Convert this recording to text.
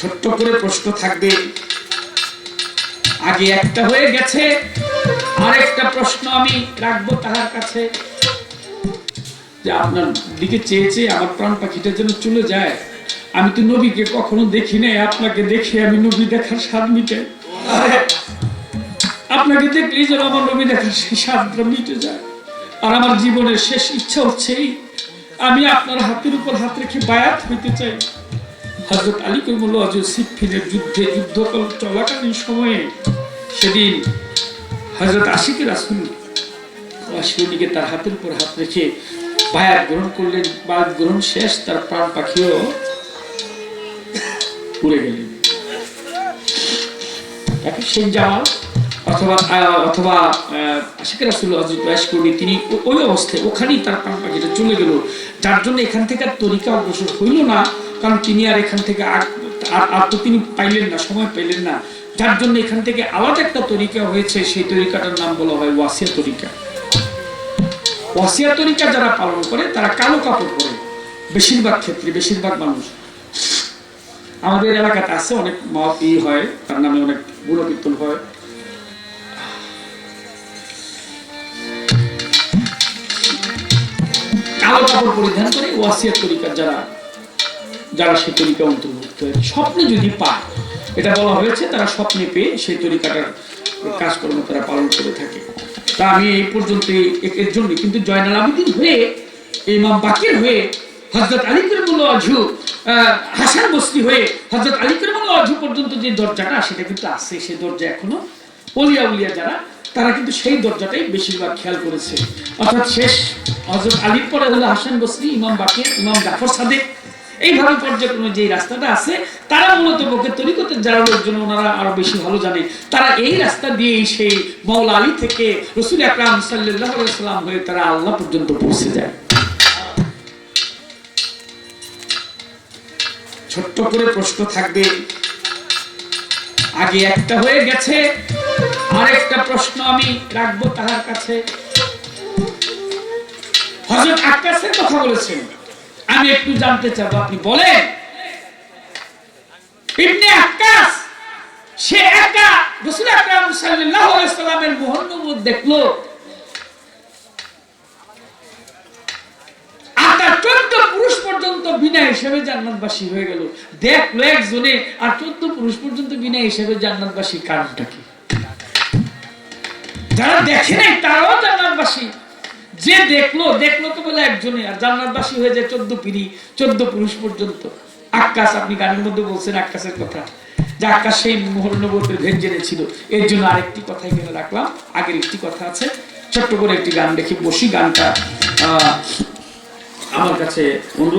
ছোট্ট করে প্রশ্ন থাকবে। আগে একটা হয়ে গেছে আরেকটা প্রশ্ন আমি রাখব তাহার কাছে। যে আপনার দিকে চেয়ে চেয়ে আমার প্রাণ পাখিটা যেন চলে যায়। আমি তো নবীকে কখনো দেখি নাই আপনাকে দেখে আমি নবী দেখার স্বাদ মিটাই আপনাকে দেখলেই যেন আমার নবী দেখার সেই স্বাদটা মিটে যায়। আর আমার জীবনের শেষ ইচ্ছা হচ্ছে এই, আমি আপনার হাতের উপর হাত রেখে বায়াত হইতে চাই। হজরত আলী করিমুল্লাহ সিফিনের যুদ্ধে যুদ্ধ চলাকালীন সময়ে সেদিন হজরত আশিক রাসুল আশিকে তার হাতের উপর হাত রেখে বায়াত গ্রহণ করলেন। বায়াত গ্রহণ শেষ, তার প্রাণ পাখিও উড়ে গেলেন। তাকে শেখ জামাল অথবা অথবা আশিক রাসুল হজরত করি তিনি ওই অবস্থায় ওখানেই তার প্রাণ পাখিটা চলে গেল। যার জন্য এখান থেকে আর তরিকা অগ্রসর হইল না। কারণ তিনি আর এখান থেকে আর- তো তিনি পাইলেন না, সময় পাইলেন না। যার জন্য এখান থেকে আলাদা একটা তরিকা হয়েছে, সেই তরিকাটার নাম বলা হয় ওয়াসিয়া তরিকা। ওয়াসিয়া তরিকা যারা পালন করে, তারা কালো কাপড় পরে, বেশিরভাগ ক্ষেত্রে, বেশিরভাগ মানুষ। আমাদের এলাকাতে আছে, অনেক মহাপি হয়, তার নামে অনেক বুড়ো কীর্তন হয়। কালো কাপড় পরিধান করে ওয়াসিয়া তরিকার যারা যারা সেই তরিকা অন্তর্ভুক্ত হয় স্বপ্নে যদি পায়, এটা বলা হয়েছে, তারা স্বপ্নে পেয়ে সেই তরিকাটার কাজকর্ম তারা পালন করে থাকে। তা আমি এই পর্যন্ত এর জন্য কিন্তু জয়নাল আবেদিন হয়ে, ইমাম বাকির হয়ে হজরত আলী করিমুল অজু হাসান বস্তি হয়ে হজরত আলী করিমুল অজু পর্যন্ত যে দরজাটা সেটা কিন্তু আছে সেই দরজা এখনও। অলিয়া উলিয়া যারা, তারা কিন্তু সেই দরজাটাই বেশিরভাগ খেয়াল করেছে। অর্থাৎ শেষ হজরত আলীর পরে হলো হাসান বস্তি, ইমাম বাকির, ইমাম জাফর সাদেক এইভাবে পর্যায়ক্রমে যে রাস্তাটা আছে, তারা মূলত বকে তরিকতের যারা লোকজন, ওনারা আরও বেশি ভালো জানে। তারা এই রাস্তা দিয়েই সেই মৌলা আলী থেকে রসুল আকরাম সাল্লাম হয়ে তারা আল্লাহ পর্যন্ত পৌঁছে যায়। ছোট্ট করে প্রশ্ন থাকবে। আগে একটা হয়ে গেছে আর একটা প্রশ্ন আমি রাখব তাহার কাছে। হজরত আকাশের কথা বলেছেন। আমি একটু জানতে চাবো আপনি বলেন। ইবনে আক্কাস, সে একা রাসূল আকরাম সাল্লাল্লাহু আলাইহি সাল্লামের মুহাম্মদ দেখল। পুরুষ পর্যন্ত বিনা হিসেবে জান্নাতবাসী হয়ে গেল। দেখল একজনে, আর চোদ্দ পুরুষ পর্যন্ত বিনা হিসেবে জান্নাতবাসী কারণটা কি? যারা দেখে নাই, তারাও জান্নাতবাসী। যে দেখল দেখল তো বলে একজনে আর জান্নাতবাসী হয়ে যায় চোদ্দ পিড়ি, চোদ্দ পুরুষ পর্যন্ত। আকাশ আপনি গানের মধ্যে বলছেন আকাশের কথা। যে আকাশ সেই মোহরনবতের ভেদ জেনেছিল এর জন্য আরেকটি কথা এখানে রাখলাম? আগের একটি কথা আছে। ছোট্ট করে একটি গান দেখে। বসি গানটা আমার কাছে অনুরোধ